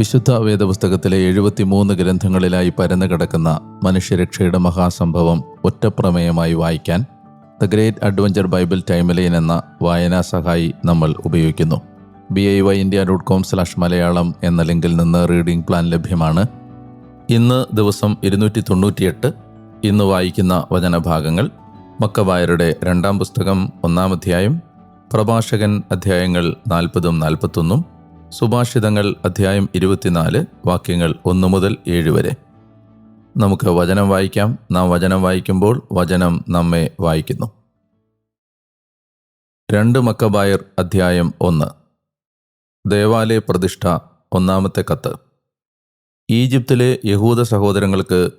വിശുദ്ധ വേദപുസ്തകത്തിലെ എഴുപത്തിമൂന്ന് ഗ്രന്ഥങ്ങളിലായി പരന്നു കിടക്കുന്ന മനുഷ്യരക്ഷയുടെ മഹാസംഭവം ഒറ്റപ്രമേയമായി വായിക്കാൻ the great adventure Bible timeline എന്ന വായനാ സഹായി നമ്മൾ ഉപയോഗിക്കുന്നു. B I Y India dot com slash Malayalam എന്ന ലിങ്കിൽ നിന്ന് റീഡിംഗ് പ്ലാൻ ലഭ്യമാണ്. ഇന്ന് ദിവസം ഇരുന്നൂറ്റി തൊണ്ണൂറ്റിയെട്ട് ഇന്ന് വായിക്കുന്ന വചനഭാഗങ്ങൾ മക്കവായരുടെ രണ്ടാം പുസ്തകം ഒന്നാം അധ്യായം പ്രഭാഷകൻ അധ്യായങ്ങൾ നാൽപ്പതും നാൽപ്പത്തൊന്നും സുഭാഷിതങ്ങൾ അധ്യായം ഇരുപത്തിനാല് വാക്യങ്ങൾ ഒന്ന് മുതൽ ഏഴ് വരെ. നമുക്ക് വചനം വായിക്കാം. നാം വചനം വായിക്കുമ്പോൾ വചനം നമ്മെ വായിക്കുന്നു. രണ്ട് മക്കബായർ അധ്യായം ഒന്ന്. ദേവാലയ പ്രതിഷ്ഠ ഒന്നാമത്തെ കത്ത്. ഈജിപ്തിലെ യഹൂദ സഹോദരങ്ങൾക്ക്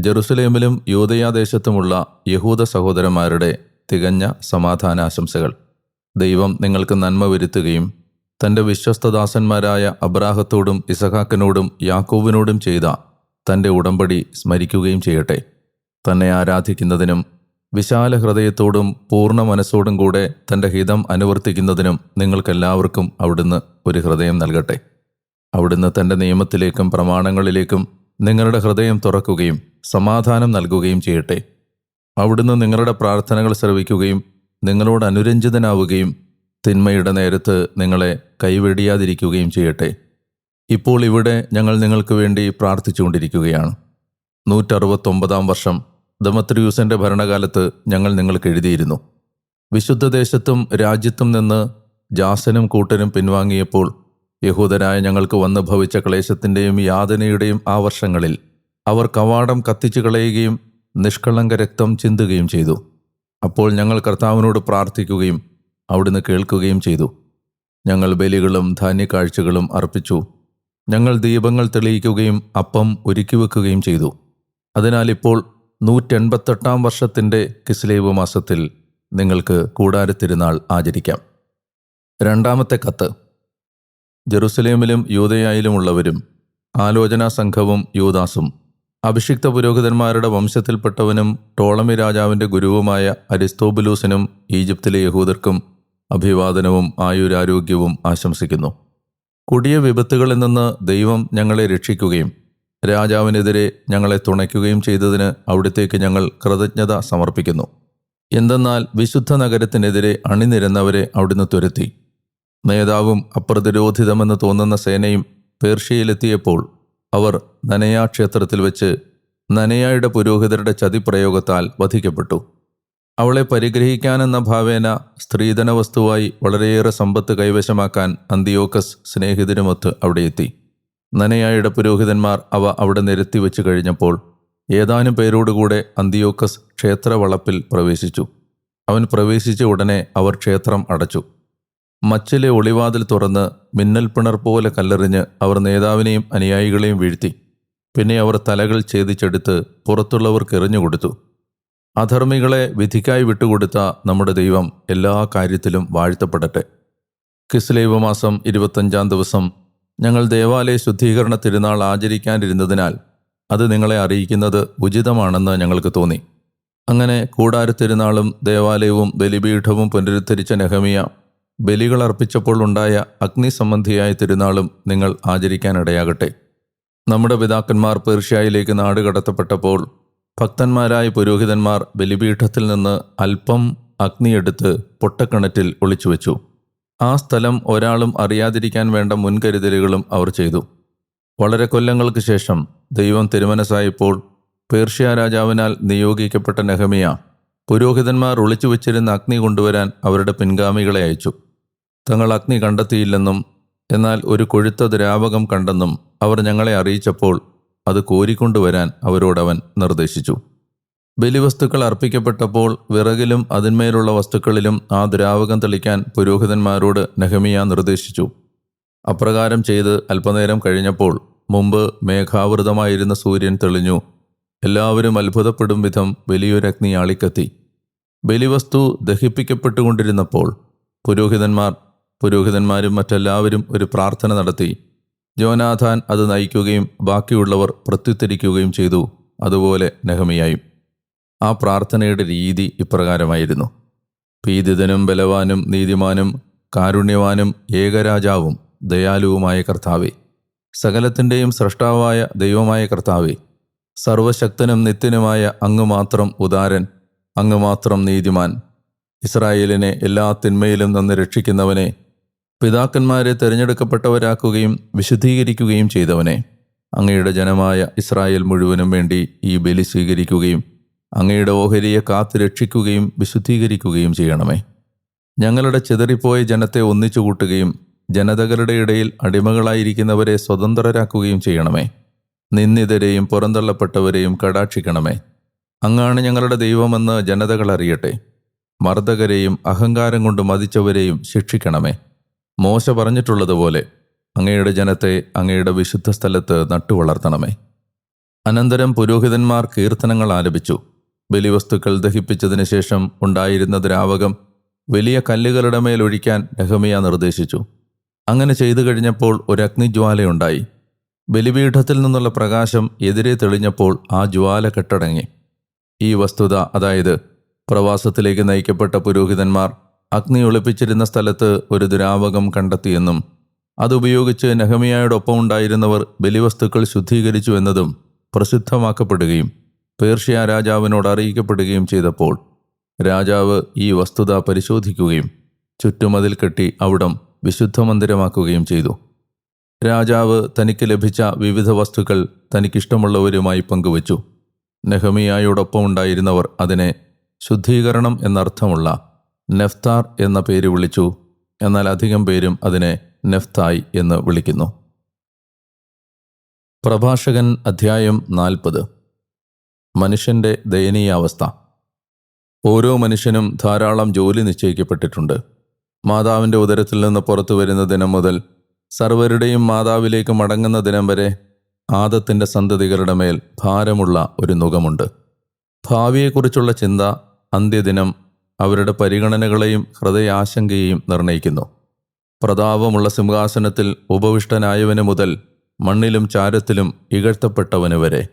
ജെറുസലേമിലും യൂതയാദേശത്തുമുള്ള യഹൂദ സഹോദരന്മാരുടെ തികഞ്ഞ സമാധാനാശംസകൾ. ദൈവം നിങ്ങൾക്ക് നന്മ വരുത്തുകയും തന്റെ വിശ്വസ്തദാസന്മാരായ അബ്രാഹത്തോടും ഇസഹാക്കിനോടും യാക്കോവിനോടും ചെയ്ത തന്റെ ഉടമ്പടി സ്മരിക്കുകയും ചെയ്യട്ടെ. തന്നെ ആരാധിക്കുന്നതിനും വിശാല ഹൃദയത്തോടും പൂർണ മനസ്സോടും കൂടെ തന്റെ ഹിതം അനുവർത്തിക്കുന്നതിനും നിങ്ങൾക്കെല്ലാവർക്കും അവിടുന്ന് ഒരു ഹൃദയം നൽകട്ടെ. അവിടുന്ന് തന്റെ നിയമത്തിലേക്കും പ്രമാണങ്ങളിലേക്കും നിങ്ങളുടെ ഹൃദയം തുറക്കുകയും സമാധാനം നൽകുകയും ചെയ്യട്ടെ. അവിടുന്ന് നിങ്ങളുടെ പ്രാർത്ഥനകൾ ശ്രവിക്കുകയും നിങ്ങളോട് അനുരഞ്ജിതനാവുകയും തിന്മയുടെ നേരത്ത് നിങ്ങളെ കൈവെടിയാതിരിക്കുകയും ചെയ്യട്ടെ. ഇപ്പോൾ ഇവിടെ ഞങ്ങൾ നിങ്ങൾക്ക് വേണ്ടി പ്രാർത്ഥിച്ചുകൊണ്ടിരിക്കുകയാണ്. നൂറ്ററുപത്തൊമ്പതാം വർഷം ദമത്രിയൂസിന്റെ ഭരണകാലത്ത് ഞങ്ങൾ നിങ്ങൾക്ക് എഴുതിയിരുന്നു. വിശുദ്ധ ദേശത്തും രാജ്യത്തും നിന്ന് ജാസനും കൂട്ടനും പിൻവാങ്ങിയപ്പോൾ യഹൂദരായ ഞങ്ങൾക്ക് വന്നു ഭവിച്ച ക്ലേശത്തിന്റെയും യാതനയുടെയും ആ വർഷങ്ങളിൽ അവർ കവാടം കത്തിച്ചു കളയുകയും നിഷ്കളങ്ക രക്തം ചിന്തുകയും ചെയ്തു. അപ്പോൾ ഞങ്ങൾ കർത്താവിനോട് പ്രാർത്ഥിക്കുകയും അവിടുന്ന് കേൾക്കുകയും ചെയ്തു. ഞങ്ങൾ ബലികളും ധാന്യക്കാഴ്ചകളും അർപ്പിച്ചു. ഞങ്ങൾ ദീപങ്ങൾ തെളിയിക്കുകയും അപ്പം ഒരുക്കി വെക്കുകയും ചെയ്തു. അതിനാൽ ഇപ്പോൾ നൂറ്റെൺപത്തെട്ടാം വർഷത്തിന്റെ കിസ്ലേവ് മാസത്തിൽ നിങ്ങൾക്ക് കൂടാരത്തിരുന്നാൾ ആചരിക്കാം. രണ്ടാമത്തെ കത്ത്. ജെറുസലേമിലും യൂതയായിലുമുള്ളവരും ആലോചനാ സംഘവും യൂദാസും അഭിഷിക്ത പുരോഹിതന്മാരുടെ വംശത്തിൽപ്പെട്ടവനും ടോളമി രാജാവിന്റെ ഗുരുവുമായ അരിസ്തോബുലൂസിനും ഈജിപ്തിലെ യഹൂദർക്കും അഭിവാദനവും ആയുരാരോഗ്യവും ആശംസിക്കുന്നു. കൊടിയ വിപത്തുകളിൽ നിന്ന് ദൈവം ഞങ്ങളെ രക്ഷിക്കുകയും രാജാവിനെതിരെ ഞങ്ങളെ തുണയ്ക്കുകയും ചെയ്തതിന് അവിടത്തേക്ക് ഞങ്ങൾ കൃതജ്ഞത സമർപ്പിക്കുന്നു. എന്തെന്നാൽ വിശുദ്ധ നഗരത്തിനെതിരെ അണിനിരന്നവരെ അവിടുന്ന് തുരത്തി. നേതാവും അപ്രതിരോധിതമെന്ന് തോന്നുന്ന സേനയും പേർഷ്യയിലെത്തിയപ്പോൾ അവർ നനയാ ക്ഷേത്രത്തിൽ വെച്ച് നനയായുടെ പുരോഹിതരുടെ ചതിപ്രയോഗത്താൽ വധിക്കപ്പെട്ടു. അവളെ പരിഗ്രഹിക്കാനെന്ന ഭാവേന സ്ത്രീധന വസ്തുവായി വളരെയേറെ സമ്പത്ത് കൈവശമാക്കാൻ അന്തിയോക്കസ് സ്നേഹിതരുമൊത്ത് അവിടെ എത്തി നനയായുടെ പുരോഹിതന്മാർ അവ അവിടെ നിരത്തി വെച്ച് കഴിഞ്ഞപ്പോൾ ഏതാനും പേരോടുകൂടെ അന്തിയോക്കസ് ക്ഷേത്രവളപ്പിൽ പ്രവേശിച്ചു. അവൻ പ്രവേശിച്ച ഉടനെ അവർ ക്ഷേത്രം അടച്ചു. മച്ചിലെ ഒളിവാതിൽ തുറന്ന് മിന്നൽ പിണർ പോലെ കല്ലെറിഞ്ഞ് അവർ നേതാവിനെയും അനുയായികളെയും വീഴ്ത്തി. പിന്നെ അവർ തലകൾ ഛേദിച്ചെടുത്ത് പുറത്തുള്ളവർക്ക് എറിഞ്ഞുകൊടുത്തു. അധർമ്മികളെ വിധിക്കായി വിട്ടുകൊടുത്ത നമ്മുടെ ദൈവം എല്ലാ കാര്യത്തിലും വാഴ്ത്തപ്പെടട്ടെ. കിസ്ലേവ് മാസം ഇരുപത്തഞ്ചാം ദിവസം ഞങ്ങൾ ദേവാലയ ശുദ്ധീകരണ തിരുനാൾ ആചരിക്കാനിരുന്നതിനാൽ അത് നിങ്ങളെ അറിയിക്കുന്നത് ഉചിതമാണെന്ന് ഞങ്ങൾക്ക് തോന്നി. അങ്ങനെ കൂടാര തിരുനാളും ദേവാലയവും ബലിപീഠവും പുനരുദ്ധരിച്ച നെഹമിയ ബലികൾ അർപ്പിച്ചപ്പോൾ ഉണ്ടായ അഗ്നിസംബന്ധിയായ തിരുനാളും നിങ്ങൾ ആചരിക്കാനിടയാകട്ടെ. നമ്മുടെ പിതാക്കന്മാർ പേർഷ്യയിലേക്ക് നാട് കടത്തപ്പെട്ടപ്പോൾ ഭക്തന്മാരായ പുരോഹിതന്മാർ ബലിപീഠത്തിൽ നിന്ന് അല്പം അഗ്നിയെടുത്ത് പൊട്ടക്കിണറ്റിൽ ഒളിച്ചുവെച്ചു. ആ സ്ഥലം ഒരാളും അറിയാതിരിക്കാൻ വേണ്ട മുൻകരുതലുകളും അവർ ചെയ്തു. വളരെ കൊല്ലങ്ങൾക്ക് ശേഷം ദൈവം തിരുമനസായപ്പോൾ പേർഷ്യ രാജാവിനാൽ നിയോഗിക്കപ്പെട്ട നെഹമിയ പുരോഹിതന്മാർ ഒളിച്ചു വച്ചിരുന്ന അഗ്നി കൊണ്ടുവരാൻ അവരുടെ പിൻഗാമികളെ അയച്ചു. തങ്ങൾ അഗ്നി കണ്ടെത്തിയില്ലെന്നും എന്നാൽ ഒരു കൊഴുത്ത ദ്രാവകം കണ്ടെന്നും അവർ ഞങ്ങളെ അറിയിച്ചപ്പോൾ അത് കോരിക്കൊണ്ടുവരാൻ അവരോടവൻ നിർദ്ദേശിച്ചു. ബലിവസ്തുക്കൾ അർപ്പിക്കപ്പെട്ടപ്പോൾ വിറകിലും അതിന്മേലുള്ള വസ്തുക്കളിലും ആ ദ്രാവകം തെളിക്കാൻ പുരോഹിതന്മാരോട് നെഹമിയ നിർദ്ദേശിച്ചു. അപ്രകാരം ചെയ്ത് അല്പനേരം കഴിഞ്ഞപ്പോൾ മുമ്പ് മേഘാവൃതമായിരുന്ന സൂര്യൻ തെളിഞ്ഞു. എല്ലാവരും അത്ഭുതപ്പെടും വിധം വലിയൊരഗ്നി ആളിക്കത്തി ബലിവസ്തു ദഹിപ്പിക്കപ്പെട്ടുകൊണ്ടിരുന്നപ്പോൾ പുരോഹിതന്മാർ പുരോഹിതന്മാരും മറ്റെല്ലാവരും ഒരു പ്രാർത്ഥന നടത്തി. ജോനാഥാൻ അത് നയിക്കുകയും ബാക്കിയുള്ളവർ പ്രത്യുത്തരിക്കുകയും ചെയ്തു. അതുപോലെ നെഹമിയായും. ആ പ്രാർത്ഥനയുടെ രീതി ഇപ്രകാരമായിരുന്നു. പീഡിതനും ബലവാനും നീതിമാനും കാരുണ്യവാനും ഏകരാജാവും ദയാലുവുമായ കർത്താവേ. സകലത്തിന്റെയും സൃഷ്ടാവായ ദൈവമായ കർത്താവേ. സർവശക്തനും നിത്യനുമായ അങ്ങ് മാത്രം ഉദാരൻ അങ്ങ് മാത്രം നീതിമാൻ. ഇസ്രായേലിനെ എല്ലാ തിന്മയിലും നിന്ന് രക്ഷിക്കുന്നവനെ പിതാക്കന്മാരെ തിരഞ്ഞെടുക്കപ്പെട്ടവരാക്കുകയും വിശുദ്ധീകരിക്കുകയും ചെയ്തവനെ അങ്ങയുടെ ജനമായ ഇസ്രായേൽ മുഴുവനും വേണ്ടി ഈ ബലി സ്വീകരിക്കുകയും അങ്ങയുടെ ഓഹരിയെ കാത്തു രക്ഷിക്കുകയും വിശുദ്ധീകരിക്കുകയും ചെയ്യണമേ. ഞങ്ങളുടെ ചിതറിപ്പോയ ജനത്തെ ഒന്നിച്ചു കൂട്ടുകയും ജനതകളുടെ ഇടയിൽ അടിമകളായിരിക്കുന്നവരെ സ്വതന്ത്രരാക്കുകയും ചെയ്യണമേ. നിന്ദിതരെയും പുറന്തള്ളപ്പെട്ടവരെയും കടാക്ഷിക്കണമേ. അങ്ങാണ് ഞങ്ങളുടെ ദൈവമെന്ന് ജനതകൾ അറിയട്ടെ. മർദ്ദകരെയും അഹങ്കാരം കൊണ്ട് മതിച്ചവരെയും ശിക്ഷിക്കണമേ. മോശ പറഞ്ഞിട്ടുള്ളതുപോലെ അങ്ങയുടെ ജനത്തെ അങ്ങയുടെ വിശുദ്ധ സ്ഥലത്ത് നട്ടുവളർത്തണമേ. അനന്തരം പുരോഹിതന്മാർ കീർത്തനങ്ങൾ ആലപിച്ചു. ബലിവസ്തുക്കൾ ദഹിപ്പിച്ചതിന് ശേഷം ഉണ്ടായിരുന്ന ദ്രാവകം വലിയ കല്ലുകളുടെ മേൽ ഒഴിക്കാൻ നെഹമിയ നിർദ്ദേശിച്ചു. അങ്ങനെ ചെയ്തു കഴിഞ്ഞപ്പോൾ ഒരു അഗ്നിജ്വാലയുണ്ടായി ബലിപീഠത്തിൽ നിന്നുള്ള പ്രകാശം എതിരെ തെളിഞ്ഞപ്പോൾ ആ ജ്വാല കെട്ടടങ്ങി. ഈ വസ്തുത അതായത് പ്രവാസത്തിലേക്ക് നയിക്കപ്പെട്ട പുരോഹിതന്മാർ അഗ്നി ഒളിപ്പിച്ചിരുന്ന സ്ഥലത്ത് ഒരു ദ്രാവകം കണ്ടെത്തിയെന്നും അതുപയോഗിച്ച് നെഹമിയായോടൊപ്പം ഉണ്ടായിരുന്നവർ ബലിവസ്തുക്കൾ ശുദ്ധീകരിച്ചു എന്നതും പ്രസിദ്ധമാക്കപ്പെടുകയും പേർഷ്യ രാജാവിനോട് അറിയിക്കപ്പെടുകയും ചെയ്തപ്പോൾ രാജാവ് ഈ വസ്തുത പരിശോധിക്കുകയും ചുറ്റുമതിൽ കെട്ടി അവിടം വിശുദ്ധ മന്ദിരമാക്കുകയും ചെയ്തു. രാജാവ് തനിക്ക് ലഭിച്ച വിവിധ വസ്തുക്കൾ തനിക്കിഷ്ടമുള്ളവരുമായി പങ്കുവച്ചു. നെഹമിയായോടൊപ്പം ഉണ്ടായിരുന്നവർ അതിനെ ശുദ്ധീകരണം എന്നർത്ഥമുള്ള നെഫ്താർ എന്ന പേര് വിളിച്ചു. എന്നാൽ അധികം പേരും അതിനെ നെഫ്തായ് എന്ന് വിളിക്കുന്നു. പ്രഭാഷകൻ അധ്യായം നാൽപ്പത്. മനുഷ്യന്റെ ദയനീയാവസ്ഥ. ഓരോ മനുഷ്യനും ധാരാളം ജോലി നിശ്ചയിക്കപ്പെട്ടിട്ടുണ്ട്. മാതാവിന്റെ ഉദരത്തിൽ നിന്ന് പുറത്തു വരുന്ന ദിനം മുതൽ സർവരുടെയും മാതാവിലേക്ക് മടങ്ങുന്ന ദിനം വരെ ആദത്തിന്റെ സന്തതികളുടെ മേൽ ഭാരമുള്ള ഒരു നുഖമുണ്ട്. ഭാവിയെക്കുറിച്ചുള്ള ചിന്ത അന്ത്യദിനം അവരുടെ പരിഗണനകളെയും ഹൃദയാശങ്കയെയും നിർണയിക്കുന്നു. പ്രതാപമുള്ള സിംഹാസനത്തിൽ ഉപവിഷ്ടനായവന് മുതൽ മണ്ണിലും ചാരത്തിലും ഇകഴ്ത്തപ്പെട്ടവന് വരെ.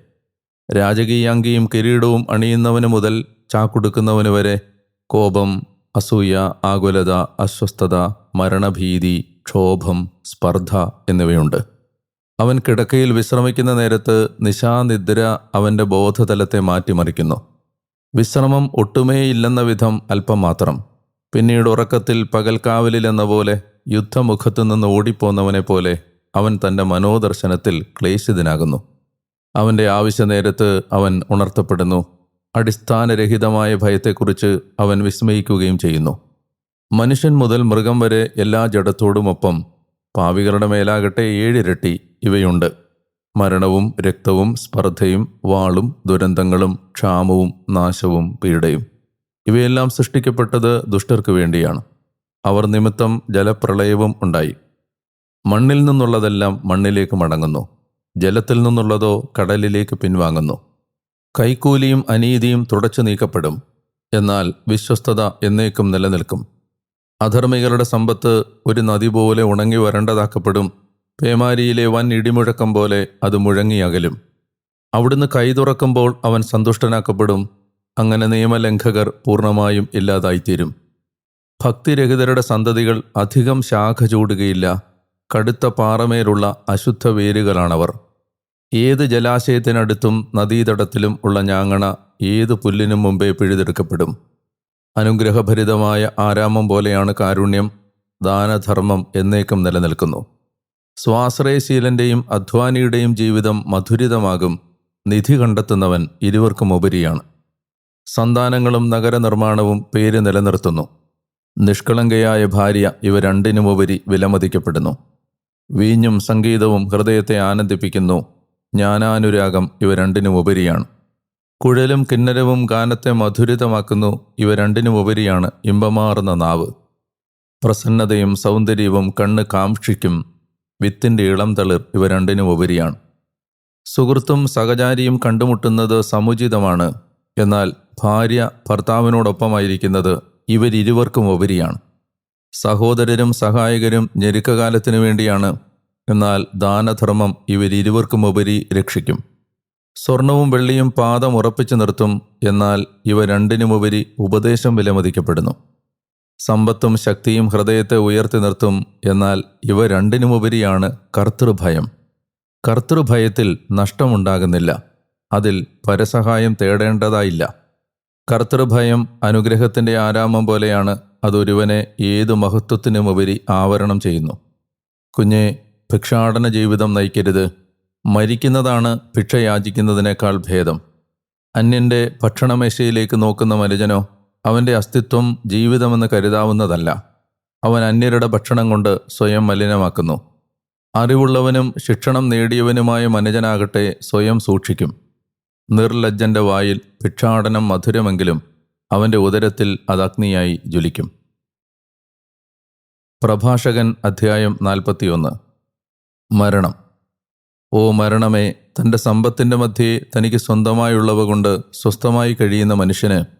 രാജകീയാംഗിയും കിരീടവും അണിയുന്നവന് മുതൽ ചാക്കുടുക്കുന്നവന് വരെ കോപം അസൂയ ആകുലത അസ്വസ്ഥത മരണഭീതി ക്ഷോഭം സ്പർദ്ധ എന്നിവയുണ്ട്. അവൻ കിടക്കയിൽ വിശ്രമിക്കുന്ന നേരത്ത് നിശാനിദ്ര അവന്റെ ബോധതലത്തെ മാറ്റിമറിക്കുന്നു. വിശ്രമം ഒട്ടുമേയില്ലെന്ന വിധം അല്പം മാത്രം. പിന്നീട് ഉറക്കത്തിൽ പകൽക്കാവലിലെന്ന പോലെ യുദ്ധമുഖത്തു നിന്ന് ഓടിപ്പോന്നവനെ പോലെ അവൻ തന്റെ മനോദർശനത്തിൽ ക്ലേശിതനാകുന്നു. അവന്റെ ആവശ്യനേരത്ത് അവൻ ഉണർത്തപ്പെടുന്നു. അടിസ്ഥാനരഹിതമായ ഭയത്തെക്കുറിച്ച് അവൻ വിസ്മയിക്കുകയും ചെയ്യുന്നു. മനുഷ്യൻ മുതൽ മൃഗം വരെ എല്ലാ ജഡത്തോടുമൊപ്പം പാവികളുടെ മേലാകട്ടെ ഏഴിരട്ടി ഇവയുണ്ട്. മരണവും രക്തവും സ്പർദ്ധയും വാളും ദുരന്തങ്ങളും ക്ഷാമവും നാശവും പീഡയും. ഇവയെല്ലാം സൃഷ്ടിക്കപ്പെട്ടത് ദുഷ്ടർക്ക് വേണ്ടിയാണ്. അവർ നിമിത്തം ജലപ്രളയവും ഉണ്ടായി. മണ്ണിൽ നിന്നുള്ളതെല്ലാം മണ്ണിലേക്ക് മടങ്ങുന്നു. ജലത്തിൽ നിന്നുള്ളതോ കടലിലേക്ക് പിൻവാങ്ങുന്നു. കൈക്കൂലിയും അനീതിയും തുടച്ചു നീക്കപ്പെടും. എന്നാൽ വിശ്വസ്തത എന്നേക്കും നിലനിൽക്കും. അധർമ്മികളുടെ സമ്പത്ത് ഒരു നദി പോലെ ഉണങ്ങി വരണ്ടതാക്കപ്പെടും പേമാരിയിലെ വൻ ഇടിമുഴക്കം പോലെ അത് മുഴങ്ങി അകലും. അവിടുന്ന് കൈ തുറക്കുമ്പോൾ അവൻ സന്തുഷ്ടനാക്കപ്പെടും. അങ്ങനെ നിയമലംഘകർ പൂർണമായും ഇല്ലാതായിത്തീരും. ഭക്തിരഹിതരുടെ സന്തതികൾ അധികം ശാഖ ചൂടുകയില്ല. കടുത്ത പാറമേലുള്ള അശുദ്ധ വേരുകളാണവർ ഏത് ജലാശയത്തിനടുത്തും നദീതടത്തിലും ഉള്ള ഞാങ്ങണ ഏത് പുല്ലിനും മുമ്പേ പിഴുതെടുക്കപ്പെടും. അനുഗ്രഹഭരിതമായ ആരാമം പോലെയാണ് കാരുണ്യം ദാനധർമ്മം എന്നേക്കും നിലനിൽക്കുന്നു. സ്വാശ്രയശീലന്റെയും അധ്വാനിയുടെയും ജീവിതം മധുരിതമാകും. നിധി കണ്ടെത്തുന്നവൻ ഇരുവർക്കും ഉപരിയാണ് സന്താനങ്ങളും നഗരനിർമ്മാണവും പേര് നിലനിർത്തുന്നു. നിഷ്കളങ്കയായ ഭാര്യ ഇവ രണ്ടിനുമുപരി വിലമതിക്കപ്പെടുന്നു. വീഞ്ഞും സംഗീതവും ഹൃദയത്തെ ആനന്ദിപ്പിക്കുന്നു. ജ്ഞാനാനുരാഗം ഇവ രണ്ടിനുമുപരിയാണ്. കുഴലും കിന്നരവും ഗാനത്തെ മധുരിതമാക്കുന്നു. ഇവ രണ്ടിനുമുപരിയാണ് ഇമ്പമാർന്ന നാവ്. പ്രസന്നതയും സൗന്ദര്യവും കണ്ണ് കാക്ഷിക്കും. വിത്തിന്റെ ഇളം തളിർ ഇവ രണ്ടിനും ഉപരിയാണ്. സുഹൃത്തും സഹചാരിയും കണ്ടുമുട്ടുന്നത് സമുചിതമാണ്. എന്നാൽ ഭാര്യ ഭർത്താവിനോടൊപ്പമായിരിക്കുന്നത് ഇവരിരുവർക്കും ഉപരിയാണ്. സഹോദരരും സഹായകരും ഞെരുക്കകാലത്തിനു വേണ്ടിയാണ്. എന്നാൽ ദാനധർമ്മം ഇവരിരുവർക്കും ഉപരി രക്ഷിക്കും. സ്വർണവും വെള്ളിയും പാദം ഉറപ്പിച്ചു നിർത്തും. എന്നാൽ ഇവ രണ്ടിനുമുപരി ഉപദേശം വിലമതിക്കപ്പെടുന്നു. സമ്പത്തും ശക്തിയും ഹൃദയത്തെ ഉയർത്തി നിർത്തും എന്നാൽ ഇവ രണ്ടിനുമുപരിയാണ് കർത്തൃഭയം. കർത്തൃഭയത്തിൽ നഷ്ടമുണ്ടാകുന്നില്ല. അതിൽ പരസഹായം തേടേണ്ടതായില്ല. കർത്തൃഭയം അനുഗ്രഹത്തിന്റെ ആരാമം പോലെയാണ് അതൊരുവനെ ഏതു മഹത്വത്തിനുമുപരി ആവരണം ചെയ്യുന്നു. കുഞ്ഞെ ഭിക്ഷാടന ജീവിതം നയിക്കരുത്. മരിക്കുന്നതാണ് ഭിക്ഷ യാചിക്കുന്നതിനേക്കാൾ ഭേദം. അന്യന്റെ ഭക്ഷണമേശയിലേക്ക് നോക്കുന്ന മനുജനോ അവന്റെ അസ്തിത്വം ജീവിതമെന്ന് കരുതാവുന്നതല്ല. അവൻ അന്യരുടെ ഭക്ഷണം കൊണ്ട് സ്വയം മലിനമാക്കുന്നു. അറിവുള്ളവനും ശിക്ഷണം നേടിയവനുമായ മനുജനാകട്ടെ സ്വയം സൂക്ഷിക്കും. നിർലജ്ജന്റെ വായിൽ ഭിക്ഷാടനം മധുരമെങ്കിലും അവന്റെ ഉദരത്തിൽ അത് അഗ്നിയായി ജ്വലിക്കും. പ്രഭാഷകൻ അധ്യായം നാൽപ്പത്തിയൊന്ന്. മരണം. ഓ മരണമേ തന്റെ സമ്പത്തിന്റെ മധ്യേ തനിക്ക് സ്വന്തമായുള്ളവ കൊണ്ട് സ്വസ്ഥമായി കഴിയുന്ന മനുഷ്യന്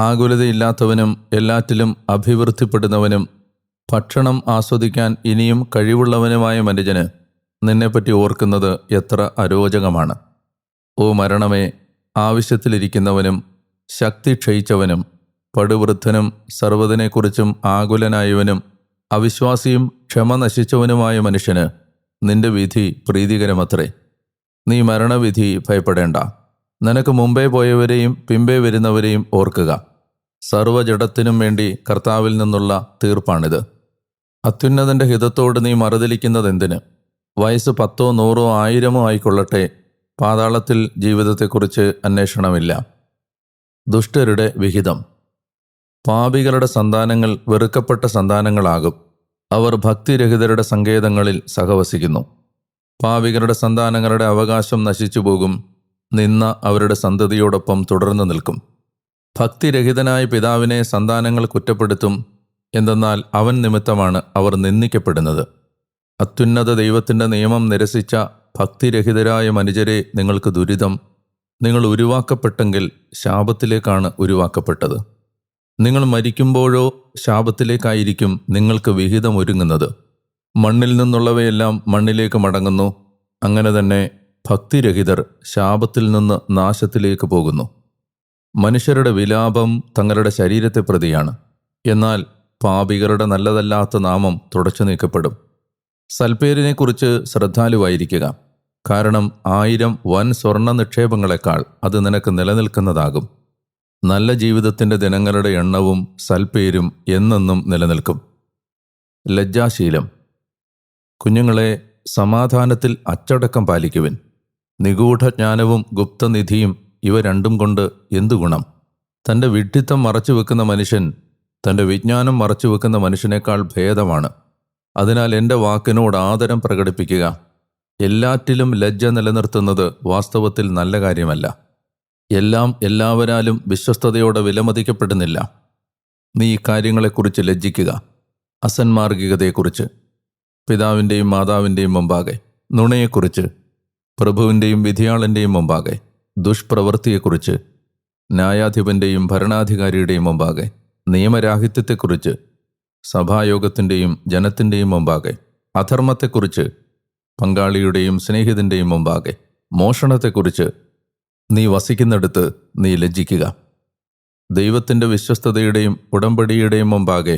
ആകുലതയില്ലാത്തവനും എല്ലാറ്റിലും അഭിവൃദ്ധിപ്പെടുന്നവനും ഭക്ഷണം ആസ്വദിക്കാൻ ഇനിയും കഴിവുള്ളവനുമായ മനുജന് നിന്നെപ്പറ്റി ഓർക്കുന്നത് എത്ര അരോചകമാണ്. ഓ മരണമേ ആവശ്യത്തിലിരിക്കുന്നവനും ശക്തി ക്ഷയിച്ചവനും പടുവൃദ്ധനും സർവതിനെക്കുറിച്ചും ആകുലനായവനും അവിശ്വാസിയും ക്ഷമ നശിച്ചവനുമായ മനുഷ്യന് നിന്റെ വിധി പ്രീതികരമത്രേ. നീ മരണവിധി ഭയപ്പെടേണ്ട. നിനക്ക് മുമ്പേ പോയവരെയും പിമ്പേ വരുന്നവരെയും ഓർക്കുക. സർവജഡത്തിനും വേണ്ടി കർത്താവിൽ നിന്നുള്ള തീർപ്പാണിത്. അത്യുന്നതന്റെ ഹിതത്തോട് നീ മറുതലിക്കുന്നതെന്തിന് വയസ്സ് പത്തോ നൂറോ ആയിരമോ ആയിക്കൊള്ളട്ടെ പാതാളത്തിൽ ജീവിതത്തെക്കുറിച്ച് അന്വേഷണമില്ല. ദുഷ്ടരുടെ വിഹിതം. പാപികളുടെ സന്താനങ്ങൾ വെറുക്കപ്പെട്ട സന്താനങ്ങളാകും. അവർ ഭക്തിരഹിതരുടെ സങ്കേതങ്ങളിൽ സഹവസിക്കുന്നു. പാപികളുടെ സന്താനങ്ങളുടെ അവകാശം നശിച്ചു പോകും നിന്ന അവരുടെ സന്തതിയോടൊപ്പം തുടർന്നു നിൽക്കും. ഭക്തിരഹിതനായ പിതാവിനെ സന്താനങ്ങൾ കുറ്റപ്പെടുത്തും എന്തെന്നാൽ അവൻ നിമിത്തമാണ് അവർ നിന്ദിക്കപ്പെടുന്നത്. അത്യുന്നത ദൈവത്തിന്റെ നിയമം നിരസിച്ച ഭക്തിരഹിതരായ മനുജരെ നിങ്ങൾക്ക് ദുരിതം. നിങ്ങൾ ഉരുവാക്കപ്പെട്ടെങ്കിൽ ശാപത്തിലേക്കാണ് ഉരുവാക്കപ്പെട്ടത്. നിങ്ങൾ മരിക്കുമ്പോഴോ ശാപത്തിലേക്കായിരിക്കും നിങ്ങൾക്ക് വിഹിതം ഒരുങ്ങുന്നത്. മണ്ണിൽ നിന്നുള്ളവയെല്ലാം മണ്ണിലേക്ക് മടങ്ങുന്നു. അങ്ങനെ തന്നെ ഭക്തിരഹിതർ ശാപത്തിൽ നിന്ന് നാശത്തിലേക്ക് പോകുന്നു. മനുഷ്യരുടെ വിലാപം തങ്ങളുടെ ശരീരത്തെ പ്രതിയാണ്. എന്നാൽ പാപികളുടെ നല്ലതല്ലാത്ത നാമം തുടച്ചു നീക്കപ്പെടും. സൽപ്പേരിനെക്കുറിച്ച് ശ്രദ്ധാലുവായിരിക്കുക. കാരണം ആയിരം വൻ സ്വർണ നിക്ഷേപങ്ങളെക്കാൾ അത് നിനക്ക് നിലനിൽക്കുന്നതാകും. നല്ല ജീവിതത്തിന്റെ ദിനങ്ങളുടെ എണ്ണവും സൽപ്പേരും എന്നെന്നും നിലനിൽക്കും. ലജ്ജാശീലം. കുഞ്ഞുങ്ങളെ സമാധാനത്തിൽ അച്ചടക്കം പാലിക്കുവിൻ. നിഗൂഢജ്ഞാനവും ഗുപ്തനിധിയും ഇവ രണ്ടും കൊണ്ട് എന്തു ഗുണം? തന്റെ വിഡ്ഢിത്തം മറച്ചു വെക്കുന്ന മനുഷ്യൻ തന്റെ വിജ്ഞാനം മറച്ചു വെക്കുന്ന മനുഷ്യനേക്കാൾ ഭേദമാണ്. അതിനാൽ എന്റെ വാക്കിനോട് ആദരം പ്രകടിപ്പിക്കുക. എല്ലാറ്റിലും ലജ്ജ നിലനിർത്തുന്നത് വാസ്തവത്തിൽ നല്ല കാര്യമല്ല. എല്ലാം എല്ലാവരാലും വിശ്വസ്തയോടെ വിലമതിക്കപ്പെടുന്നില്ല. നീ ഇക്കാര്യങ്ങളെക്കുറിച്ച് കാര്യങ്ങളെക്കുറിച്ച് ലജ്ജിക്കുക. അസന്മാർഗികതയെക്കുറിച്ച് പിതാവിന്റെയും മാതാവിന്റെയും മുമ്പാകെ നുണയെക്കുറിച്ച് പ്രഭുവിന്റെയും വിധിയാളന്റെയും മുമ്പാകെ. ദുഷ്പ്രവൃത്തിയെക്കുറിച്ച് ന്യായാധിപന്റെയും ഭരണാധികാരിയുടെയും മുമ്പാകെ നിയമരാഹിത്യത്തെക്കുറിച്ച് സഭായോഗത്തിന്റെയും ജനത്തിന്റെയും മുമ്പാകെ അധർമ്മത്തെക്കുറിച്ച് പങ്കാളിയുടെയും സ്നേഹിതന്റെയും മുമ്പാകെ മോഷണത്തെക്കുറിച്ച് നീ വസിക്കുന്നിടത്ത് നീ ലജ്ജിക്കുക. ദൈവത്തിന്റെ വിശ്വസ്തതയുടെയും ഉടമ്പടിയുടെയും മുമ്പാകെ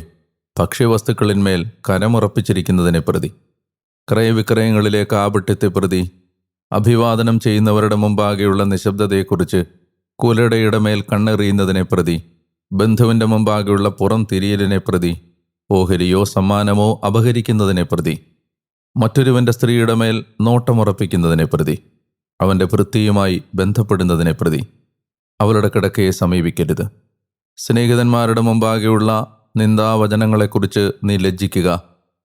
ഭക്ഷ്യവസ്തുക്കളിന്മേൽ കരമുറപ്പിച്ചിരിക്കുന്നതിനെ പ്രതി ക്രയവിക്രയങ്ങളിലെ കാപട്യത്തെ പ്രതി അഭിവാദനം ചെയ്യുന്നവരുടെ മുമ്പാകെയുള്ള നിശബ്ദതയെക്കുറിച്ച് കുലടയുടെ മേൽ കണ്ണെറിയുന്നതിനെ പ്രതി ബന്ധുവിന്റെ മുമ്പാകെയുള്ള പുറം തിരിയലിനെ പ്രതി ഓഹരിയോ സമ്മാനമോ അപഹരിക്കുന്നതിനെ പ്രതി മറ്റൊരുവന്റെ സ്ത്രീയുടെ മേൽ നോട്ടമുറപ്പിക്കുന്നതിനെ പ്രതി അവന്റെ വൃത്തിയുമായി ബന്ധപ്പെടുന്നതിനെ പ്രതി അവളുടെ കിടക്കയെ സമീപിക്കരുത്. സ്നേഹിതന്മാരുടെ മുമ്പാകെയുള്ള നിന്ദാവചനങ്ങളെക്കുറിച്ച് നീ ലജ്ജിക്കുക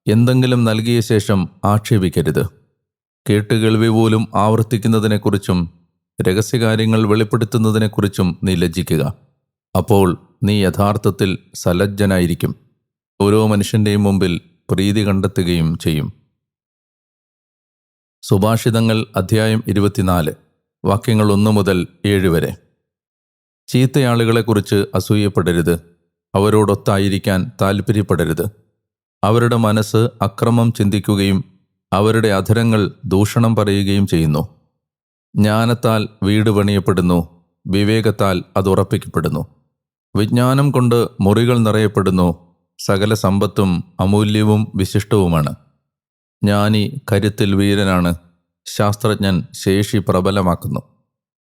എന്തെങ്കിലും നൽകിയ ശേഷം ആക്ഷേപിക്കരുത്. കേട്ടുകേൾവി പോലും ആവർത്തിക്കുന്നതിനെക്കുറിച്ചും രഹസ്യകാര്യങ്ങൾ വെളിപ്പെടുത്തുന്നതിനെക്കുറിച്ചും നീ ലജ്ജിക്കുക. അപ്പോൾ നീ യഥാർത്ഥത്തിൽ സലജ്ജനായിരിക്കും. ഓരോ മനുഷ്യന്റെയും മുമ്പിൽ പ്രീതി കണ്ടെത്തുകയും ചെയ്യും. സുഭാഷിതങ്ങൾ അധ്യായം ഇരുപത്തിനാല് വാക്യങ്ങൾ ഒന്ന് മുതൽ ഏഴ് വരെ. ചീത്തയാളുകളെക്കുറിച്ച് അസൂയപ്പെടരുത്. അവരോടൊത്തായിരിക്കാൻ താൽപ്പര്യപ്പെടരുത് അവരുടെ മനസ്സ് അക്രമം ചിന്തിക്കുകയും അവരുടെ അധരങ്ങൾ ദൂഷണം പറയുകയും ചെയ്യുന്നു. ജ്ഞാനത്താൽ വീട് പണിയപ്പെടുന്നു വിവേകത്താൽ അത് ഉറപ്പിക്കപ്പെടുന്നു. വിജ്ഞാനം കൊണ്ട് മുറികൾ നിറയപ്പെടുന്നു സകല സമ്പത്തും അമൂല്യവും വിശിഷ്ടവുമാണ്. ജ്ഞാനി കരുത്തിൽ വീരനാണ് ശാസ്ത്രജ്ഞൻ ശേഷി പ്രബലമാക്കുന്നു.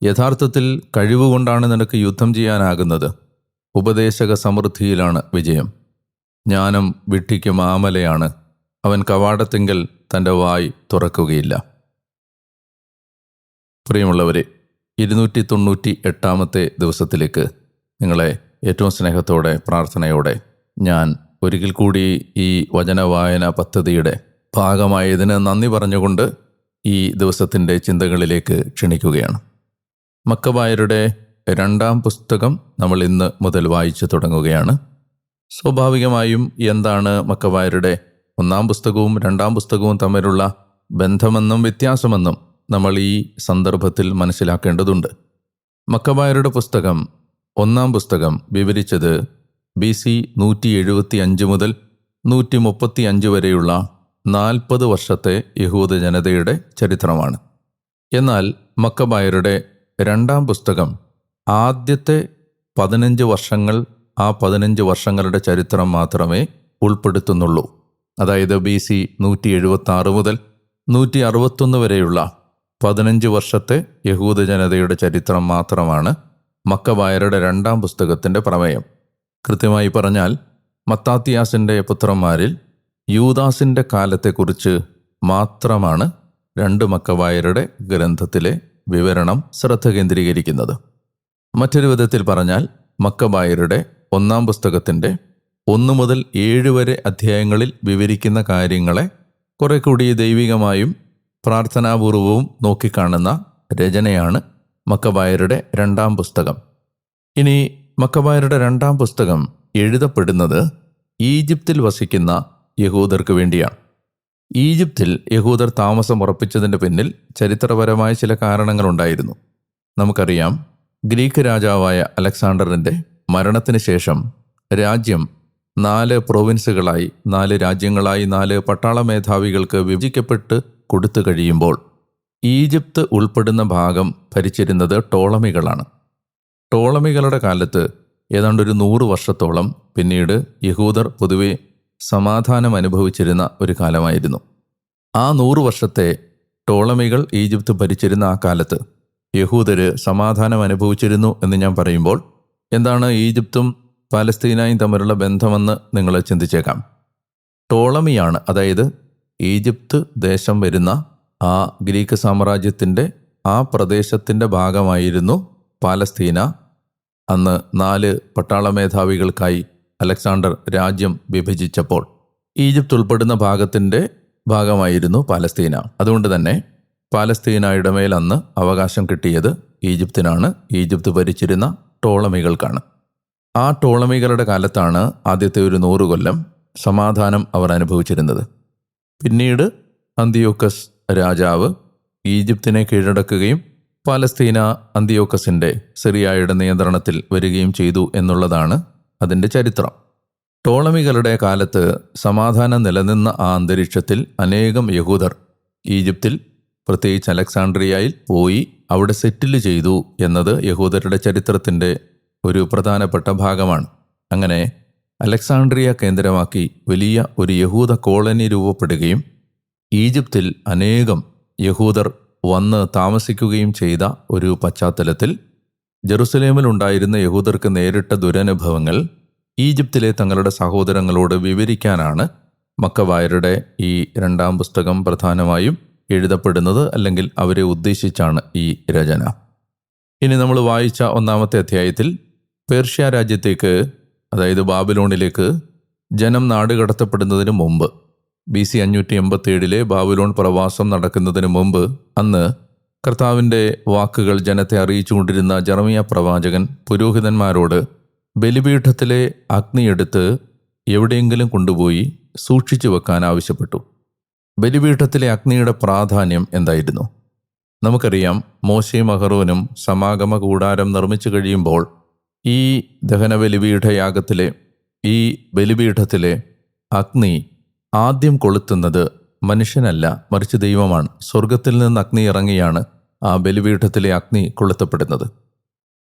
യഥാർത്ഥത്തിൽ കഴിവുകൊണ്ടാണ് നിനക്ക് യുദ്ധം ചെയ്യാനാകുന്നത് ഉപദേശക സമൃദ്ധിയിലാണ് വിജയം. ജ്ഞാനം വിട്ടിക്ക് മാമലയാണ് അവൻ കവാടത്തിങ്കൽ തന്റെ വായ് തുറക്കുകയില്ല. പ്രിയമുള്ളവരെ ഇരുന്നൂറ്റി തൊണ്ണൂറ്റി എട്ടാമത്തെ ദിവസത്തിലേക്ക് നിങ്ങളെ ഏറ്റവും സ്നേഹത്തോടെ പ്രാർത്ഥനയോടെ ഞാൻ ഒരിക്കൽ കൂടി ഈ വചനവായന പദ്ധതിയുടെ ഭാഗമായതിന് നന്ദി പറഞ്ഞുകൊണ്ട് ഈ ദിവസത്തിന്റെ ചിന്തകളിലേക്ക് ക്ഷണിക്കുകയാണ്. മക്കവായരുടെ രണ്ടാം പുസ്തകം നമ്മൾ ഇന്ന് മുതൽ വായിച്ചു തുടങ്ങുകയാണ്. സ്വാഭാവികമായും എന്താണ് മക്കവായരുടെ ഒന്നാം പുസ്തകവും രണ്ടാം പുസ്തകവും തമ്മിലുള്ള ബന്ധമെന്നും വ്യത്യാസമെന്നും നമ്മൾ ഈ സന്ദർഭത്തിൽ മനസ്സിലാക്കേണ്ടതുണ്ട്. മക്കബായരുടെ പുസ്തകം ഒന്നാം പുസ്തകം വിവരിച്ചത് ബി സി നൂറ്റി എഴുപത്തി അഞ്ച് മുതൽ നൂറ്റി മുപ്പത്തി അഞ്ച് വരെയുള്ള നാൽപ്പത് വർഷത്തെ യഹൂദ ജനതയുടെ ചരിത്രമാണ്. എന്നാൽ മക്കബായരുടെ രണ്ടാം പുസ്തകം ആദ്യത്തെ പതിനഞ്ച് വർഷങ്ങൾ ആ പതിനഞ്ച് വർഷങ്ങളുടെ ചരിത്രം മാത്രമേ ഉൾപ്പെടുത്തുന്നുള്ളൂ. അതായത് ബി സി നൂറ്റി എഴുപത്തി ആറ് മുതൽ നൂറ്റി അറുപത്തൊന്ന് വരെയുള്ള പതിനഞ്ച് വർഷത്തെ യഹൂദ ജനതയുടെ ചരിത്രം മാത്രമാണ് മക്കബായരുടെ രണ്ടാം പുസ്തകത്തിന്റെ പ്രമേയം. കൃത്യമായി പറഞ്ഞാൽ മത്താത്തിയാസിന്റെ പുത്രന്മാരിൽ യൂദാസിന്റെ കാലത്തെക്കുറിച്ച് മാത്രമാണ് രണ്ട് മക്കവായരുടെ ഗ്രന്ഥത്തിലെ വിവരണം ശ്രദ്ധ കേന്ദ്രീകരിക്കുന്നത്. മറ്റൊരു വിധത്തിൽ പറഞ്ഞാൽ മക്കബായരുടെ ഒന്നാം പുസ്തകത്തിന്റെ ഒന്ന് മുതൽ ഏഴ് വരെ അധ്യായങ്ങളിൽ വിവരിക്കുന്ന കാര്യങ്ങളെ കുറെ കൂടി ദൈവികമായും പ്രാർത്ഥനാപൂർവവും നോക്കിക്കാണുന്ന രചനയാണ് മക്കബായരുടെ രണ്ടാം പുസ്തകം. ഇനി മക്കബായരുടെ രണ്ടാം പുസ്തകം എഴുതപ്പെടുന്നത് ഈജിപ്തിൽ വസിക്കുന്ന യഹൂദർക്ക് വേണ്ടിയാണ്. ഈജിപ്തിൽ യഹൂദർ താമസം ഉറപ്പിച്ചതിന്റെ പിന്നിൽ ചരിത്രപരമായ ചില കാരണങ്ങളുണ്ടായിരുന്നു. നമുക്കറിയാം ഗ്രീക്ക് രാജാവായ അലക്സാണ്ടറിന്റെ മരണത്തിന് ശേഷം രാജ്യം നാല് പ്രൊവിൻസുകളായി നാല് രാജ്യങ്ങളായി നാല് പട്ടാള മേധാവികൾക്ക് വിഭജിക്കപ്പെട്ട് കൊടുത്തു കഴിയുമ്പോൾ ഈജിപ്ത് ഉൾപ്പെടുന്ന ഭാഗം ഭരിച്ചിരുന്നത് ടോളമികളാണ്. ടോളമികളുടെ കാലത്ത് ഏതാണ്ട് ഒരു നൂറ് വർഷത്തോളം പിന്നീട് യഹൂദർ പൊതുവെ സമാധാനം അനുഭവിച്ചിരുന്ന ഒരു കാലമായിരുന്നു. ആ നൂറ് വർഷത്തെ ടോളമികൾ ഈജിപ്ത് ഭരിച്ചിരുന്ന ആ കാലത്ത് യഹൂദർ സമാധാനം അനുഭവിച്ചിരുന്നു എന്ന് ഞാൻ പറയുമ്പോൾ എന്താണ് ഈജിപ്തും പാലസ്തീനായും തമ്മിലുള്ള ബന്ധമെന്ന് നിങ്ങൾ ചിന്തിച്ചേക്കാം. ടോളമിയാണ് അതായത് ഈജിപ്ത് ദേശം വരുന്ന ആ ഗ്രീക്ക് സാമ്രാജ്യത്തിന്റെ ആ പ്രദേശത്തിന്റെ ഭാഗമായിരുന്നു പാലസ്തീന. അന്ന് നാല് പട്ടാള മേധാവികൾക്കായി അലക്സാണ്ടർ രാജ്യം വിഭജിച്ചപ്പോൾ ഈജിപ്ത് ഉൾപ്പെടുന്ന ഭാഗത്തിന്റെ ഭാഗമായിരുന്നു പാലസ്തീന. അതുകൊണ്ട് തന്നെ പാലസ്തീനയുടെ മേൽ അന്ന് അവകാശം കിട്ടിയത് ഈജിപ്തിനാണ്. ഈജിപ്ത് ഭരിച്ചിരുന്ന ടോളമികൾക്കാണ്. ആ ടോളമികളുടെ കാലത്താണ് ആദ്യത്തെ ഒരു നൂറ് കൊല്ലം സമാധാനം അവർ അനുഭവിച്ചിരുന്നത്. പിന്നീട് അന്തിയോക്കസ് രാജാവ് ഈജിപ്തിനെ കീഴടക്കുകയും പാലസ്തീന അന്തിയോക്കസിന്റെ സിറിയായുടെ നിയന്ത്രണത്തിൽ വരികയും ചെയ്തു എന്നുള്ളതാണ് അതിന്റെ ചരിത്രം. ടോളമികളുടെ കാലത്ത് സമാധാനം നിലനിന്ന ആ അന്തരീക്ഷത്തിൽ അനേകം യഹൂദർ ഈജിപ്തിൽ പ്രത്യേകിച്ച് അലക്സാണ്ട്രിയയിൽ പോയി അവിടെ സെറ്റിൽ ചെയ്തു എന്നത് യഹൂദരുടെ ചരിത്രത്തിന്റെ ഒരു പ്രധാനപ്പെട്ട ഭാഗമാണ്. അങ്ങനെ അലക്സാണ്ട്രിയ കേന്ദ്രമാക്കി വലിയ ഒരു യഹൂദ കോളനി രൂപപ്പെടുകയും ഈജിപ്തിൽ അനേകം യഹൂദർ വന്ന് താമസിക്കുകയും ചെയ്ത ഒരു പശ്ചാത്തലത്തിൽ ജെറുസലേമിലുണ്ടായിരുന്ന യഹൂദർക്ക് നേരിട്ട ദുരനുഭവങ്ങൾ ഈജിപ്തിലെ തങ്ങളുടെ സഹോദരങ്ങളോട് വിവരിക്കാനാണ് മക്കവായരുടെ ഈ രണ്ടാം പുസ്തകം പ്രധാനമായും എഴുതപ്പെടുന്നത് അല്ലെങ്കിൽ അവരെ ഉദ്ദേശിച്ചാണ് ഈ രചന. ഇനി നമ്മൾ വായിച്ച ഒന്നാമത്തെ അധ്യായത്തിൽ പേർഷ്യ രാജ്യത്തേക്ക് അതായത് ബാബിലോണിലേക്ക് ജനം നാട് കടത്തപ്പെടുന്നതിന് മുമ്പ് ബി സി അഞ്ഞൂറ്റി എൺപത്തിയേഴിലെ ബാബിലോൺ പ്രവാസം നടക്കുന്നതിന് മുമ്പ് അന്ന് കർത്താവിന്റെ വാക്കുകൾ ജനത്തെ അറിയിച്ചുകൊണ്ടിരുന്ന ജർമിയ പ്രവാചകൻ പുരോഹിതന്മാരോട് ബലിപീഠത്തിലെ അഗ്നിയെടുത്ത് എവിടെയെങ്കിലും കൊണ്ടുപോയി സൂക്ഷിച്ചു വെക്കാൻ ആവശ്യപ്പെട്ടു. ബലിപീഠത്തിലെ അഗ്നിയുടെ പ്രാധാന്യം എന്തായിരുന്നു? നമുക്കറിയാം മോശയും അഹറോനും സമാഗമ കൂടാരം നിർമ്മിച്ചു കഴിയുമ്പോൾ ഈ ദഹനബലിപീഠയാഗത്തിലെ ഈ ബലിപീഠത്തിലെ അഗ്നി ആദ്യം കൊളുത്തുന്നത് മനുഷ്യനല്ല മറിച്ച് ദൈവമാണ്. സ്വർഗത്തിൽ നിന്ന് അഗ്നി ഇറങ്ങിയാണ് ആ ബലിപീഠത്തിലെ അഗ്നി കൊളുത്തപ്പെടുന്നത്.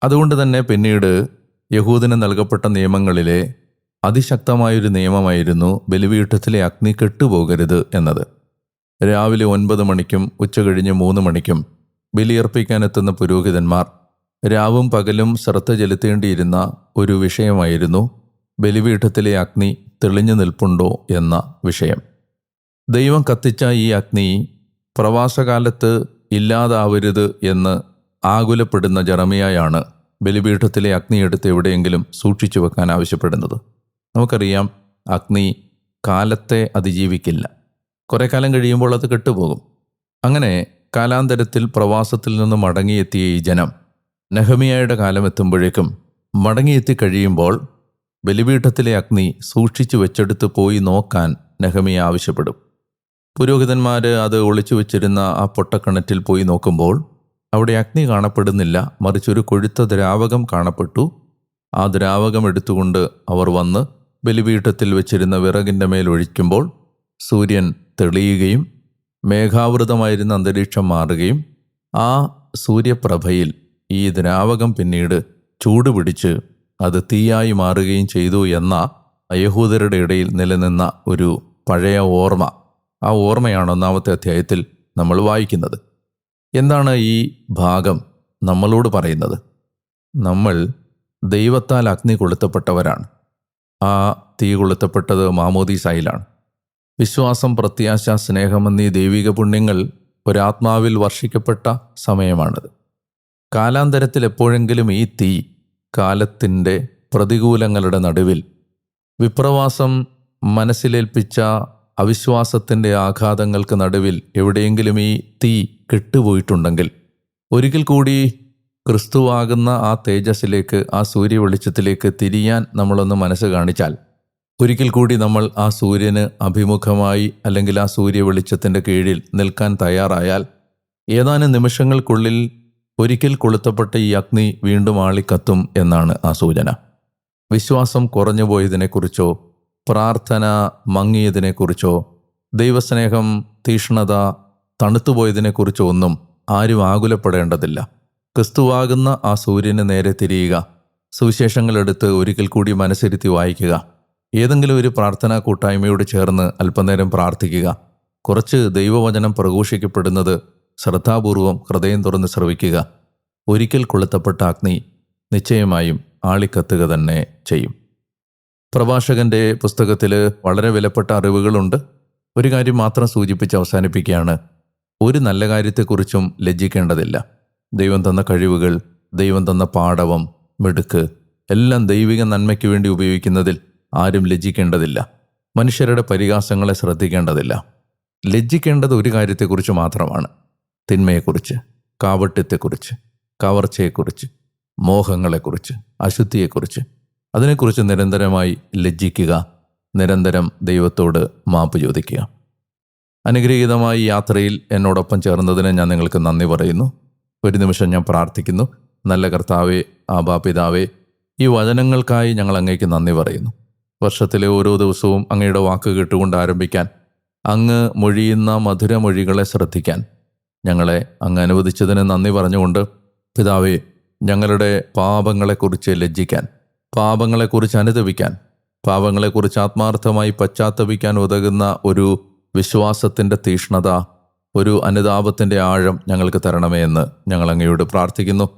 അതുകൊണ്ട് തന്നെ പിന്നീട് യഹൂദിന് നൽകപ്പെട്ട നിയമങ്ങളിലെ അതിശക്തമായൊരു നിയമമായിരുന്നു ബലിപീഠത്തിലെ അഗ്നി കെട്ടുപോകരുത് എന്നത്. രാവിലെ ഒൻപത് മണിക്കും ഉച്ചകഴിഞ്ഞ് മൂന്ന് മണിക്കും ബലിയർപ്പിക്കാനെത്തുന്ന പുരോഹിതന്മാർ രാവും പകലും ശ്രദ്ധ ചെലുത്തേണ്ടിയിരുന്ന ഒരു വിഷയമായിരുന്നു ബലിപീഠത്തിലെ അഗ്നി തെളിഞ്ഞു നിൽപ്പുണ്ടോ എന്ന വിഷയം. ദൈവം കത്തിച്ച ഈ അഗ്നി പ്രവാസകാലത്ത് ഇല്ലാതാവരുത് എന്ന് ആകുലപ്പെടുന്ന ജറമിയായാണ് ബലിപീഠത്തിലെ അഗ്നി എടുത്ത് എവിടെയെങ്കിലും സൂക്ഷിച്ചു വെക്കാൻ ആവശ്യപ്പെടുന്നത്. നമുക്കറിയാം അഗ്നി കാലത്തെ അതിജീവിക്കില്ല. കുറേ കാലം കഴിയുമ്പോൾ അത് കെട്ടുപോകും. അങ്ങനെ കാലാന്തരത്തിൽ പ്രവാസത്തിൽ നിന്ന് മടങ്ങിയെത്തിയ ഈ ജനം നെഹമിയായുടെ കാലം എത്തുമ്പോഴേക്കും മടങ്ങിയെത്തി കഴിയുമ്പോൾ ബലിപീഠത്തിലെ അഗ്നി സൂക്ഷിച്ചു വെച്ചെടുത്ത് പോയി നോക്കാൻ നെഹമിയ ആവശ്യപ്പെടും. പുരോഹിതന്മാർ അത് ഒളിച്ചു വെച്ചിരുന്ന ആ പൊട്ടക്കിണറ്റിൽ പോയി നോക്കുമ്പോൾ അവിടെ അഗ്നി കാണപ്പെടുന്നില്ല. മറിച്ചൊരു കൊഴുത്ത ദ്രാവകം കാണപ്പെട്ടു. ആ ദ്രാവകം എടുത്തുകൊണ്ട് അവർ വന്ന് ബലിപീഠത്തിൽ വെച്ചിരുന്ന വിറകിന്റെ മേൽ ഒഴിക്കുമ്പോൾ സൂര്യൻ തെളിയുകയും മേഘാവൃതമായിരുന്ന അന്തരീക്ഷം മാറുകയും ആ സൂര്യപ്രഭയിൽ ഈ ദ്രാവകം പിന്നീട് ചൂടുപിടിച്ച് അത് തീയായി മാറുകയും ചെയ്തു എന്ന യഹൂദരുടെ ഇടയിൽ നിലനിന്ന ഒരു പഴയ ഓർമ്മ. ആ ഓർമ്മയാണ് ഒന്നാമത്തെ അധ്യായത്തിൽ നമ്മൾ വായിക്കുന്നത്. എന്താണ് ഈ ഭാഗം നമ്മളോട് പറയുന്നത്? നമ്മൾ ദൈവത്താൽ അഗ്നി കൊളുത്തപ്പെട്ടവരാണ്. ആ തീ കൊളുത്തപ്പെട്ടത് മാമോദീസായിലാണ്. വിശ്വാസം പ്രത്യാശ സ്നേഹം എന്നീ ദൈവിക പുണ്യങ്ങൾ ഒരാത്മാവിൽ വർഷിക്കപ്പെട്ട സമയമാണിത്. കാലാന്തരത്തിൽ എപ്പോഴെങ്കിലും ഈ തീ കാലത്തിന്റെ പ്രതികൂലങ്ങളുടെ നടുവിൽ വിപ്രവാസം മനസ്സിലേൽപ്പിച്ച അവിശ്വാസത്തിന്റെ ആഘാതങ്ങൾക്ക് നടുവിൽ എവിടെയെങ്കിലും ഈ തീ കെട്ടുപോയിട്ടുണ്ടെങ്കിൽ ഒരിക്കൽ കൂടി ക്രിസ്തുവാകുന്ന ആ തേജസ്സിലേക്ക് ആ സൂര്യ വെളിച്ചത്തിലേക്ക് തിരിയാൻ നമ്മളൊന്ന് മനസ്സ് കാണിച്ചാൽ ഒരിക്കൽ കൂടി നമ്മൾ ആ സൂര്യന് അഭിമുഖമായി അല്ലെങ്കിൽ ആ സൂര്യ വെളിച്ചത്തിന്റെ കീഴിൽ നിൽക്കാൻ തയ്യാറായാൽ ഏതാനും നിമിഷങ്ങൾക്കുള്ളിൽ ഒരിക്കൽ കൊളുത്തപ്പെട്ട ഈ അഗ്നി വീണ്ടും ആളിക്കത്തും എന്നാണ് ആ സൂചന. വിശ്വാസം കുറഞ്ഞു പോയതിനെക്കുറിച്ചോ പ്രാർത്ഥന മങ്ങിയതിനെക്കുറിച്ചോ ദൈവസ്നേഹം തീഷ്ണത തണുത്തുപോയതിനെക്കുറിച്ചോ ഒന്നും ആരും ആകുലപ്പെടേണ്ടതില്ല. ക്രിസ്തുവാകുന്ന ആ സൂര്യന് നേരെ തിരിയുക. സുവിശേഷങ്ങളെടുത്ത് ഒരിക്കൽ കൂടി മനസ്സിരുത്തി വായിക്കുക. ഏതെങ്കിലും ഒരു പ്രാർത്ഥനാ കൂട്ടായ്മയോട് ചേർന്ന് അല്പനേരം പ്രാർത്ഥിക്കുക. കുറച്ച് ദൈവവചനം പ്രഘോഷിക്കപ്പെടുന്നത് ശ്രദ്ധാപൂർവം ഹൃദയം തുറന്ന് ശ്രവിക്കുക. ഒരിക്കൽ കൊളുത്തപ്പെട്ട അഗ്നി നിശ്ചയമായും ആളിക്കത്തുക തന്നെ ചെയ്യും. പ്രഭാഷകന്റെ പുസ്തകത്തിൽ വളരെ വിലപ്പെട്ട അറിവുകളുണ്ട്. ഒരു കാര്യം മാത്രം സൂചിപ്പിച്ച് അവസാനിപ്പിക്കുകയാണ്. ഒരു നല്ല കാര്യത്തെക്കുറിച്ചും ലജ്ജിക്കേണ്ടതില്ല. ദൈവം തന്ന കഴിവുകൾ ദൈവം തന്ന പാടവം മിടുക്ക് എല്ലാം ദൈവിക നന്മയ്ക്ക് വേണ്ടി ഉപയോഗിക്കുന്നതിൽ ആരും ലജ്ജിക്കേണ്ടതില്ല. മനുഷ്യരുടെ പരിഹാസങ്ങളെ ശ്രദ്ധിക്കേണ്ടതില്ല. ലജ്ജിക്കേണ്ടത് ഒരു കാര്യത്തെക്കുറിച്ച് മാത്രമാണ്. തിന്മയെക്കുറിച്ച് കാവട്യത്തെക്കുറിച്ച് കവർച്ചയെക്കുറിച്ച് മോഹങ്ങളെക്കുറിച്ച് അശുദ്ധിയെക്കുറിച്ച്. അതിനെക്കുറിച്ച് നിരന്തരമായി ലജ്ജിക്കുക നിരന്തരം ദൈവത്തോട് മാപ്പ് ചോദിക്കുക. അനുഗ്രഹീതമായി യാത്രയിൽ എന്നോടൊപ്പം ചേർന്നതിന് ഞാൻ നിങ്ങൾക്ക് നന്ദി പറയുന്നു. ഒരു നിമിഷം ഞാൻ പ്രാർത്ഥിക്കുന്നു. നല്ല കർത്താവെ ആബാപിതാവേ ഈ വചനങ്ങൾക്കായി ഞങ്ങൾ അങ്ങേക്ക് നന്ദി പറയുന്നു. വർഷത്തിലെ ഓരോ ദിവസവും അങ്ങയുടെ വാക്ക് കേട്ടുകൊണ്ട് ആരംഭിക്കാൻ അങ്ങ് മൊഴിയുന്ന മധുരമൊഴികളെ ശ്രദ്ധിക്കാൻ ഞങ്ങളെ അങ്ങ് അനുവദിച്ചതിന് നന്ദി പറഞ്ഞുകൊണ്ട് പിതാവേ ഞങ്ങളുടെ പാപങ്ങളെക്കുറിച്ച് ലജ്ജിക്കാൻ പാപങ്ങളെക്കുറിച്ച് അനുദപിക്കാൻ പാപങ്ങളെക്കുറിച്ച് ആത്മാർത്ഥമായി പശ്ചാത്തപിക്കാൻ ഉതകുന്ന ഒരു വിശ്വാസത്തിന്റെ തീഷ്ണത ഒരു അനുതാപത്തിന്റെ ആഴം ഞങ്ങൾക്ക് തരണമേ എന്ന് ഞങ്ങൾ അങ്ങയോട് പ്രാർത്ഥിക്കുന്നു.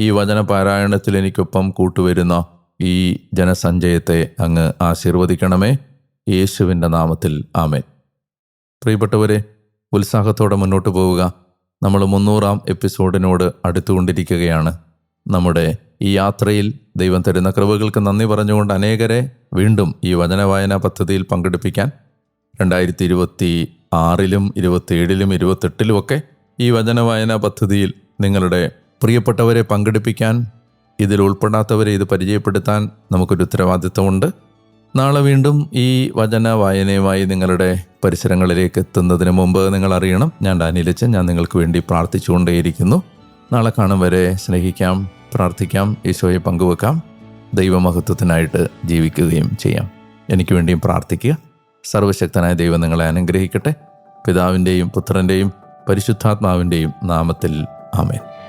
ഈ വചന പാരായണത്തിൽ എനിക്കൊപ്പം കൂട്ടുവരുന്ന ഈ ജനസഞ്ചയത്തെ അങ്ങ് ആശീർവദിക്കണമേ. യേശുവിന്റെ നാമത്തിൽ ആമേൻ. പ്രിയപ്പെട്ടവരെ ഉത്സാഹത്തോടെ മുന്നോട്ട് പോവുക. നമ്മൾ മുന്നൂറാം എപ്പിസോഡിനോട് അടുത്തുകൊണ്ടിരിക്കുകയാണ്. നമ്മുടെ ഈ യാത്രയിൽ ദൈവം തരുന്ന കൃപകൾക്ക് നന്ദി പറഞ്ഞുകൊണ്ട് അനേകരെ വീണ്ടും ഈ വചനവായന പദ്ധതിയിൽ പങ്കെടുപ്പിക്കാൻ രണ്ടായിരത്തി ഇരുപത്തി ആറിലും ഇരുപത്തിയേഴിലും ഇരുപത്തെട്ടിലുമൊക്കെ ഈ വചനവായന പദ്ധതിയിൽ നിങ്ങളുടെ പ്രിയപ്പെട്ടവരെ പങ്കെടുപ്പിക്കാൻ ഇതിൽ ഉൾപ്പെടാത്തവരെ ഇത് പരിചയപ്പെടുത്താൻ നമുക്കൊരു ഉത്തരവാദിത്തമുണ്ട് നാളെ വീണ്ടും ഈ വചന വായനയുമായി നിങ്ങളുടെ പരിസരങ്ങളിലേക്ക് എത്തുന്നതിന് മുമ്പ് നിങ്ങൾ അറിയണം. ഞാൻ അനിലച്ചൻ ഞാൻ നിങ്ങൾക്ക് വേണ്ടി പ്രാർത്ഥിച്ചുകൊണ്ടേയിരിക്കുന്നു. നാളെ കാണും വരെ സ്നേഹിക്കാം പ്രാർത്ഥിക്കാം ഈശോയെ പങ്കുവെക്കാം ദൈവമഹത്വത്തിനായിട്ട് ജീവിക്കുകയും ചെയ്യാം. എനിക്ക് വേണ്ടിയും പ്രാർത്ഥിക്കുക. സർവശക്തനായ ദൈവം നിങ്ങളെ അനുഗ്രഹിക്കട്ടെ. പിതാവിന്റെയും പുത്രന്റെയും പരിശുദ്ധാത്മാവിന്റെയും നാമത്തിൽ ആമേൻ.